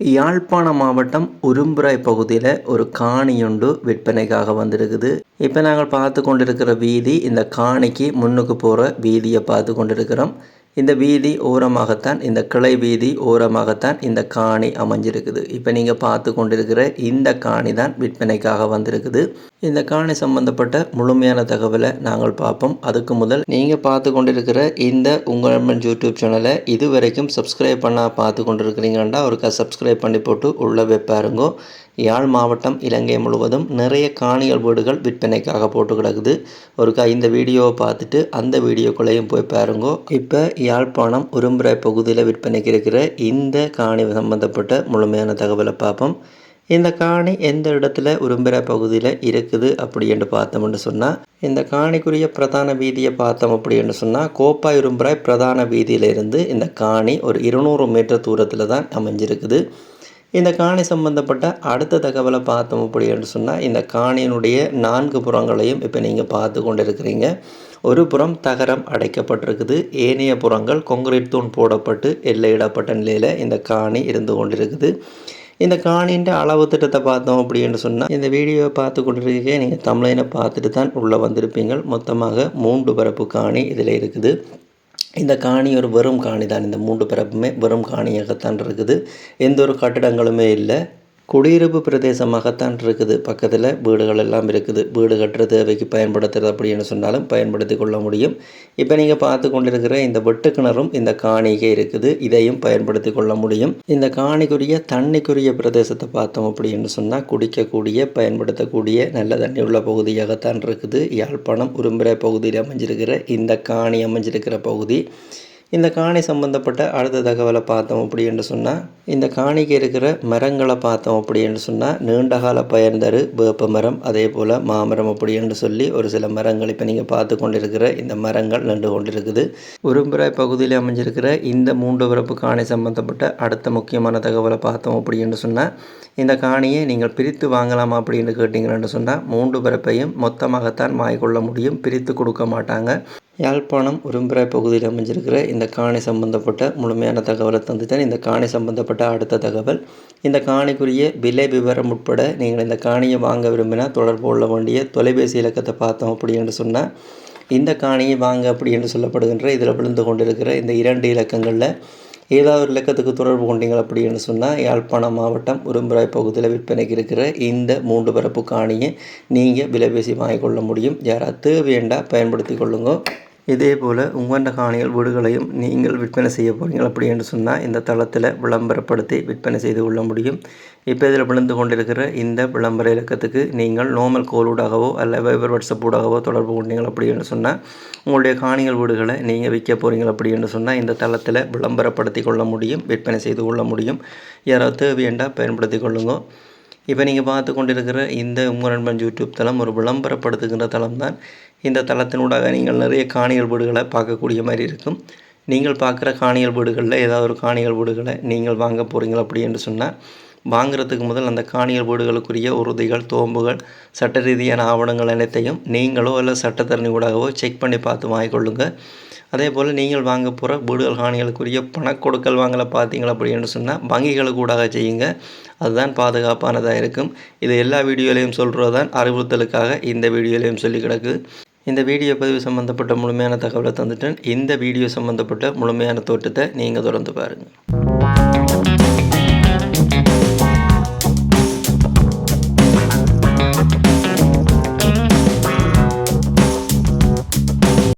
யாழ்ப்பாண மாவட்டம் உரும்புரை பகுதியில் ஒரு காணியுண்டு விற்பனைக்காக வந்திருக்குது. இப்போ நாங்கள் பார்த்து கொண்டிருக்கிற வீதி இந்த காணிக்கு முன்னுக்கு போகிற வீதியை பார்த்து கொண்டிருக்கிறோம். இந்த வீதி ஓரமாகத்தான் இந்த கிளை வீதி ஓரமாகத்தான் இந்த காணி அமைஞ்சிருக்குது. இப்போ நீங்கள் பார்த்து கொண்டிருக்கிற இந்த காணி தான் விற்பனைக்காக வந்திருக்குது. இந்த காணி சம்பந்தப்பட்ட முழுமையான தகவலை நாங்கள் பார்ப்போம். அதுக்கு முதல் நீங்கள் பார்த்து கொண்டிருக்கிற இந்த உங்கள் யூடியூப் சேனலை இது வரைக்கும் சப்ஸ்கிரைப் பண்ணால் பார்த்து கொண்டிருக்கிறீங்கன்னா ஒருக்கா சப்ஸ்கிரைப் பண்ணி போட்டு உள்ளே வைப்பாருங்கோ. யாழ் மாவட்டம் இலங்கை முழுவதும் நிறைய காணிகள் வீடுகள் விற்பனைக்காக போட்டு கிடக்குது. ஒருக்கா இந்த வீடியோவை பார்த்துட்டு அந்த வீடியோக்குள்ளேயும் போய் பாருங்கோ. இப்போ யாழ்ப்பாணம் உரும்புரை பகுதியில் விற்பனைக்கு இருக்கிற இந்த காணி சம்பந்தப்பட்ட முழுமையான தகவலை பார்ப்போம். இந்த காணி எந்த இடத்துல உரும்புரை பகுதியில் இருக்குது அப்படி என்று பார்த்தோம்னு சொன்னால் இந்த காணிக்குரிய பிரதான வீதியை பார்த்தோம் அப்படின்னு சொன்னால் கோப்பாய் உரும்புராய் பிரதான வீதியிலிருந்து இந்த காணி ஒரு இருநூறு மீட்டர் தூரத்தில் தான் அமைஞ்சிருக்குது. இந்த காணி சம்பந்தப்பட்ட அடுத்த தகவலை பார்த்தோம் அப்படின்னு சொன்னால் இந்த காணியினுடைய நான்கு புறங்களையும் இப்போ நீங்கள் பார்த்து கொண்டு இருக்கிறீங்க ஒரு புறம் தகரம் அடைக்கப்பட்டிருக்குது ஏனைய புறங்கள் கொங்கிரீட் தூண் போடப்பட்டு எல்லையிடப்பட்ட நிலையில் இந்த காணி இருந்து கொண்டிருக்குது. இந்த காணின்ற அளவு திட்டத்தை பார்த்தோம் அப்படின்னு சொன்னால் இந்த வீடியோவை பார்த்து கொண்டிருக்கே நீங்கள் தமிழினை பார்த்துட்டு தான் உள்ளே வந்திருப்பீங்க. மொத்தமாக மூன்று பரப்பு காணி இதில் இருக்குது. இந்த காணி ஒரு வெறும் காணி தான் இந்த மூன்று பிறப்புமே வெறும் காணியாகத்தான் இருக்குது. எந்த ஒரு கட்டிடங்களுமே இல்லை. குடியிருப்பு பிரதேசமாகத்தான் இருக்குது. பக்கத்தில் வீடுகள் எல்லாம் இருக்குது. வீடு கட்டுற தேவைக்கு பயன்படுத்துறது அப்படின்னு சொன்னாலும் பயன்படுத்தி கொள்ள முடியும். இப்போ நீங்கள் பார்த்து கொண்டிருக்கிற இந்த வெட்டு கிணறும் இந்த காணிக்கே இருக்குது. இதையும் பயன்படுத்தி கொள்ள முடியும். இந்த காணிக்குரிய தண்ணிக்குரிய பிரதேசத்தை பார்த்தோம் அப்படின்னு சொன்னால் குடிக்கக்கூடிய பயன்படுத்தக்கூடிய நல்ல தண்ணி உள்ள பகுதியாகத்தான் இருக்குது. யாழ்ப்பாணம் உரும்புரை பகுதியில் அமைஞ்சிருக்கிற இந்த காணி அமைஞ்சிருக்கிற பகுதி. இந்த காணி சம்பந்தப்பட்ட அடுத்த தகவலை பார்த்தோம் அப்படின்னு சொன்னால் இந்த காணிக்கு இருக்கிற மரங்களை பார்த்தோம் அப்படின்னு சொன்னால் நீண்டகால பயன் தரு வேப்ப மரம் அதே போல் மாமரம் அப்படின்னு சொல்லி ஒரு சில மரங்கள் இப்போ நீங்கள் பார்த்து கொண்டிருக்கிற இந்த மரங்கள் நின்று கொண்டிருக்குது. உரும்புராய் பகுதியில் அமைஞ்சிருக்கிற இந்த மூன்று பிறப்பு காணி சம்பந்தப்பட்ட அடுத்த முக்கியமான தகவலை பார்த்தோம் அப்படின்னு சொன்னால் இந்த காணியை நீங்கள் பிரித்து வாங்கலாமா அப்படின்னு கேட்டிங்கன்னு சொன்னால் மூன்று பிறப்பையும் மொத்தமாகத்தான் வாங்கிக்கொள்ள முடியும் பிரித்து கொடுக்க மாட்டாங்க. யாழ்ப்பாணம் உரும்பிராய் பகுதியில் அமைஞ்சிருக்கிற இந்த காணி சம்பந்தப்பட்ட முழுமையான தகவலை தந்துட்டேன். இந்த காணி சம்பந்தப்பட்ட அடுத்த தகவல் இந்த காணிக்குரிய விலை விவரம் உட்பட நீங்கள் இந்த காணியை வாங்க விரும்பினா தொடர்பு கொள்ள வேண்டிய தொலைபேசி இலக்கத்தை பார்த்தோம் அப்படின்னு சொன்னால் இந்த காணியை வாங்க அப்படி என்று சொல்லப்படுகின்ற இதில் விழுந்து கொண்டிருக்கிற இந்த இரண்டு இலக்கங்களில் ஏதாவது ஒரு இலக்கத்துக்கு தொடர்பு கொண்டீங்க அப்படின்னு சொன்னால் யாழ்ப்பாணம் மாவட்டம் உரும்புராய் பகுதியில் விற்பனைக்கு இருக்கிற இந்த மூன்று பரப்பு காணியை நீங்கள் விலைபேசி வாங்கிக்கொள்ள முடியும். யாராவது தேவையண்டா பயன்படுத்தி கொள்ளுங்க. இதே போல் உங்கள்கிட்ட காணிகள் வீடுகளையும் நீங்கள் விற்பனை செய்ய போகிறீங்க அப்படி என்று சொன்னால் இந்த தளத்தில் விளம்பரப்படுத்தி விற்பனை செய்து கொள்ள முடியும். இப்போ இதில் விழுந்து கொண்டிருக்கிற இந்த விளம்பர இலக்கத்துக்கு நீங்கள் நோமல் கோலூடாகவோ அல்ல வைபர் வாட்ஸ்அப் ஊடாகவோ தொடர்பு கொண்டீங்கள் அப்படி என்று சொன்னால் உங்களுடைய காணிகள் வீடுகளை நீங்கள் விற்க போகிறீங்க அப்படி என்று சொன்னால் இந்த தளத்தில் விளம்பரப்படுத்தி கொள்ள முடியும் விற்பனை செய்து கொள்ள முடியும். யாராவது தேவையண்டா பயன்படுத்தி கொள்ளுங்க. இப்போ நீங்கள் பார்த்து கொண்டிருக்கிற இந்த உங்கள் யூடியூப் தளம் ஒரு விளம்பரப்படுத்துகின்ற தளம் தான் இந்த தளத்தினூடாக நீங்கள் நிறைய காணிகள் வீடுகளை பார்க்கக்கூடிய மாதிரி இருக்கும். நீங்கள் பார்க்குற காணிகள் வீடுகளில் ஏதாவது ஒரு காணிகள் வீடுகளை நீங்கள் வாங்க போகிறீங்க அப்படின்னு சொன்னால் வாங்குறதுக்கு முதல் அந்த காணிகள் வீடுகளுக்குரிய உறுதிகள் தோம்புகள் சட்ட ரீதியான ஆவணங்கள் அனைத்தையும் நீங்களோ இல்லை சட்டத்தரணி ஊடாகவோ செக் பண்ணி பார்த்து வாங்கிக்கொள்ளுங்கள் அதே போல் நீங்கள் வாங்க போகிற வீடுகள் காணிகளுக்குரிய பணக்கொடுக்கல் வாங்கலை பார்த்தீங்களா அப்படின்னு சொன்னால் வங்கிகளுக்கு ஊடாக செய்யுங்க. அதுதான் பாதுகாப்பானதாக இருக்கும். இது எல்லா வீடியோலையும் சொல்கிறது தான் அறிவுறுத்தலுக்காக இந்த வீடியோலையும் சொல்லி கிடக்கு. இந்த வீடியோ பதிவு சம்மந்தப்பட்ட முழுமையான தகவலை தந்துட்டேன். இந்த வீடியோ சம்மந்தப்பட்ட முழுமையான தோட்டத்தை நீங்கள் தொடர்ந்து பாருங்கள்